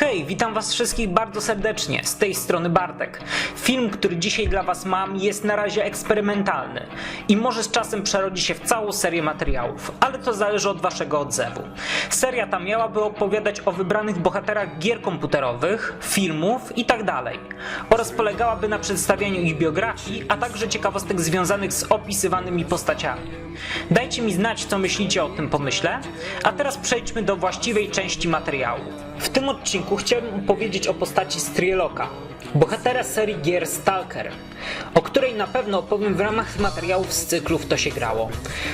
Hej, witam was wszystkich bardzo serdecznie, z tej strony Bartek. Film, który dzisiaj dla was mam jest na razie eksperymentalny i może z czasem przerodzi się w całą serię materiałów, ale to zależy od waszego odzewu. Seria ta miałaby opowiadać o wybranych bohaterach gier komputerowych, filmów itd. oraz polegałaby na przedstawianiu ich biografii, a także ciekawostek związanych z opisywanymi postaciami. Dajcie mi znać, co myślicie o tym pomyśle, a teraz przejdźmy do właściwej części materiału. W tym odcinku chciałbym opowiedzieć o postaci Strieloka, bohatera serii gier Stalker, o której na pewno opowiem w ramach materiałów z cyklu W to się grało.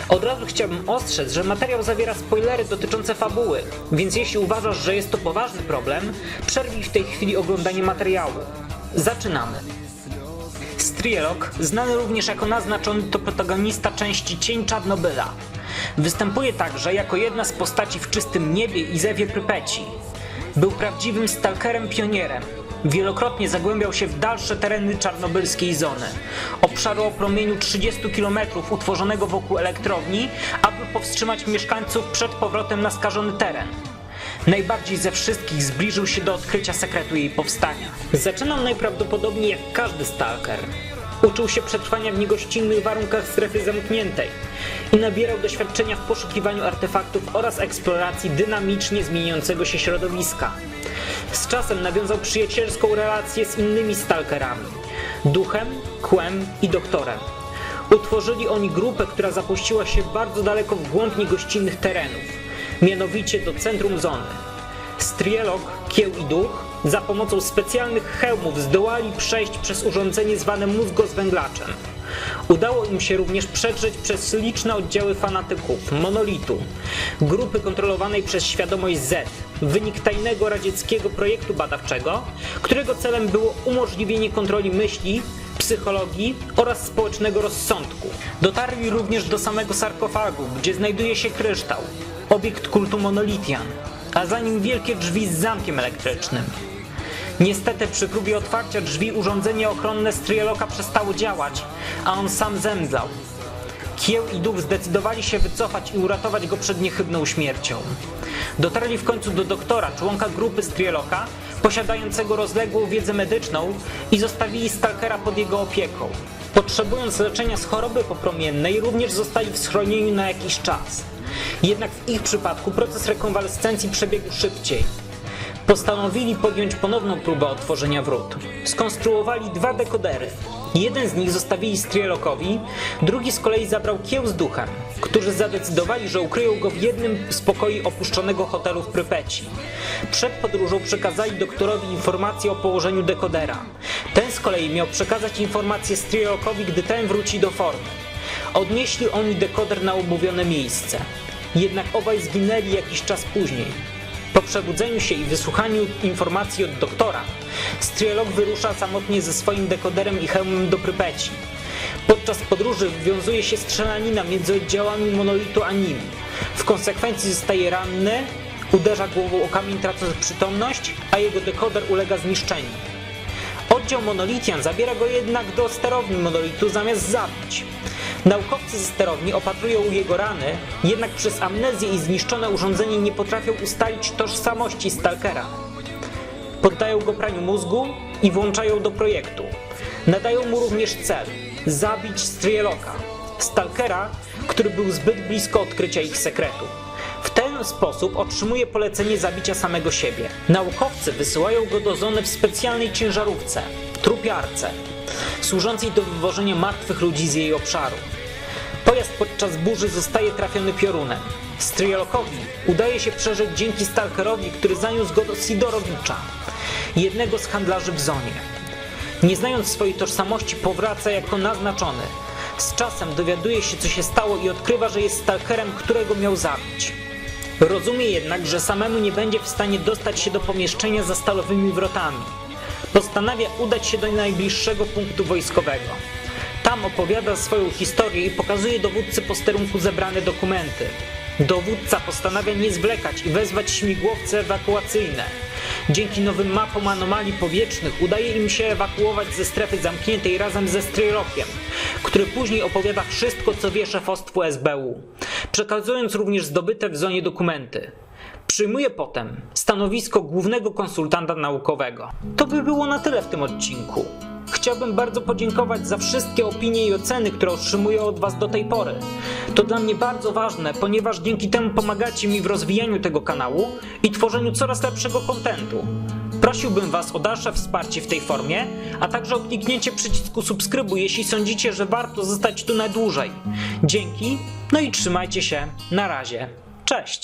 Od razu chciałbym ostrzec, że materiał zawiera spoilery dotyczące fabuły, więc jeśli uważasz, że jest to poważny problem, przerwij w tej chwili oglądanie materiału. Zaczynamy. Strielok, znany również jako naznaczony to protagonista części Cień Czarnobyla. Występuje także jako jedna z postaci w Czystym Niebie i Zewie Prypeci. Był prawdziwym stalkerem pionierem. Wielokrotnie zagłębiał się w dalsze tereny czarnobylskiej zony, obszaru o promieniu 30 km utworzonego wokół elektrowni, aby powstrzymać mieszkańców przed powrotem na skażony teren. Najbardziej ze wszystkich zbliżył się do odkrycia sekretu jej powstania. Zaczynał najprawdopodobniej jak każdy stalker. Uczył się przetrwania w niegościnnych warunkach strefy zamkniętej i nabierał doświadczenia w poszukiwaniu artefaktów oraz eksploracji dynamicznie zmieniającego się środowiska. Z czasem nawiązał przyjacielską relację z innymi stalkerami duchem, kłem i doktorem. Utworzyli oni grupę, która zapuściła się bardzo daleko w głąb niegościnnych terenów, mianowicie do centrum zony. Strielok, Kieł i Duch za pomocą specjalnych hełmów zdołali przejść przez urządzenie zwane mózgozwęglaczem. Udało im się również przedrzeć przez liczne oddziały fanatyków Monolitu, grupy kontrolowanej przez świadomość Z, wynik tajnego radzieckiego projektu badawczego, którego celem było umożliwienie kontroli myśli, psychologii oraz społecznego rozsądku. Dotarli również do samego sarkofagu, gdzie znajduje się kryształ, obiekt kultu Monolitian, a za nim wielkie drzwi z zamkiem elektrycznym. Niestety przy próbie otwarcia drzwi urządzenie ochronne Strieloka przestało działać, a on sam zemdlał. Kieł i duch zdecydowali się wycofać i uratować go przed niechybną śmiercią. Dotarli w końcu do doktora, członka grupy Strieloka, posiadającego rozległą wiedzę medyczną i zostawili Stalkera pod jego opieką. Potrzebując leczenia z choroby popromiennej, również zostali w schronieniu na jakiś czas. Jednak w ich przypadku proces rekonwalescencji przebiegł szybciej. Postanowili podjąć ponowną próbę otworzenia wrót. Skonstruowali dwa dekodery. Jeden z nich zostawili Strielokowi, drugi z kolei zabrał kieł z duchem, którzy zadecydowali, że ukryją go w jednym z pokoi opuszczonego hotelu w Prypeci. Przed podróżą przekazali doktorowi informację o położeniu dekodera. Ten z kolei miał przekazać informację Strielokowi, gdy ten wróci do formy. Odnieśli oni dekoder na umówione miejsce. Jednak obaj zginęli jakiś czas później. Po przebudzeniu się i wysłuchaniu informacji od doktora, Strielok wyrusza samotnie ze swoim dekoderem i hełmem do Prypeci. Podczas podróży wiązuje się strzelanina między oddziałami monolitu a nim. W konsekwencji zostaje ranny, uderza głową o kamień tracąc przytomność, a jego dekoder ulega zniszczeniu. Oddział Monolitian zabiera go jednak do sterowni Monolitu zamiast zabić. Naukowcy ze sterowni opatrują jego rany, jednak przez amnezję i zniszczone urządzenie nie potrafią ustalić tożsamości Stalkera. Poddają go praniu mózgu i włączają do projektu. Nadają mu również cel zabić Strieloka, Stalkera, który był zbyt blisko odkrycia ich sekretu. W ten sposób otrzymuje polecenie zabicia samego siebie. Naukowcy wysyłają go do zony w specjalnej ciężarówce trupiarce, służącej do wywożenia martwych ludzi z jej obszaru. Pojazd podczas burzy zostaje trafiony piorunem. Strielokowi udaje się przeżyć dzięki Stalkerowi, który zaniósł go do Sidorowicza, jednego z handlarzy w zonie. Nie znając swojej tożsamości, powraca jako naznaczony. Z czasem dowiaduje się, co się stało i odkrywa, że jest stalkerem, którego miał zabić. Rozumie jednak, że samemu nie będzie w stanie dostać się do pomieszczenia za stalowymi wrotami. Postanawia udać się do najbliższego punktu wojskowego. Tam opowiada swoją historię i pokazuje dowódcy posterunku zebrane dokumenty. Dowódca postanawia nie zwlekać i wezwać śmigłowce ewakuacyjne. Dzięki nowym mapom anomalii powietrznych udaje im się ewakuować ze strefy zamkniętej razem ze Strylokiem, który później opowiada wszystko, co wie szefostwu SBU, przekazując również zdobyte w zonie dokumenty. Przyjmuję potem stanowisko głównego konsultanta naukowego. To by było na tyle w tym odcinku. Chciałbym bardzo podziękować za wszystkie opinie i oceny, które otrzymuję od Was do tej pory. To dla mnie bardzo ważne, ponieważ dzięki temu pomagacie mi w rozwijaniu tego kanału i tworzeniu coraz lepszego kontentu. Prosiłbym Was o dalsze wsparcie w tej formie, a także o kliknięcie przycisku subskrybuj, jeśli sądzicie, że warto zostać tu na dłużej. Dzięki, no i trzymajcie się. Na razie. Cześć.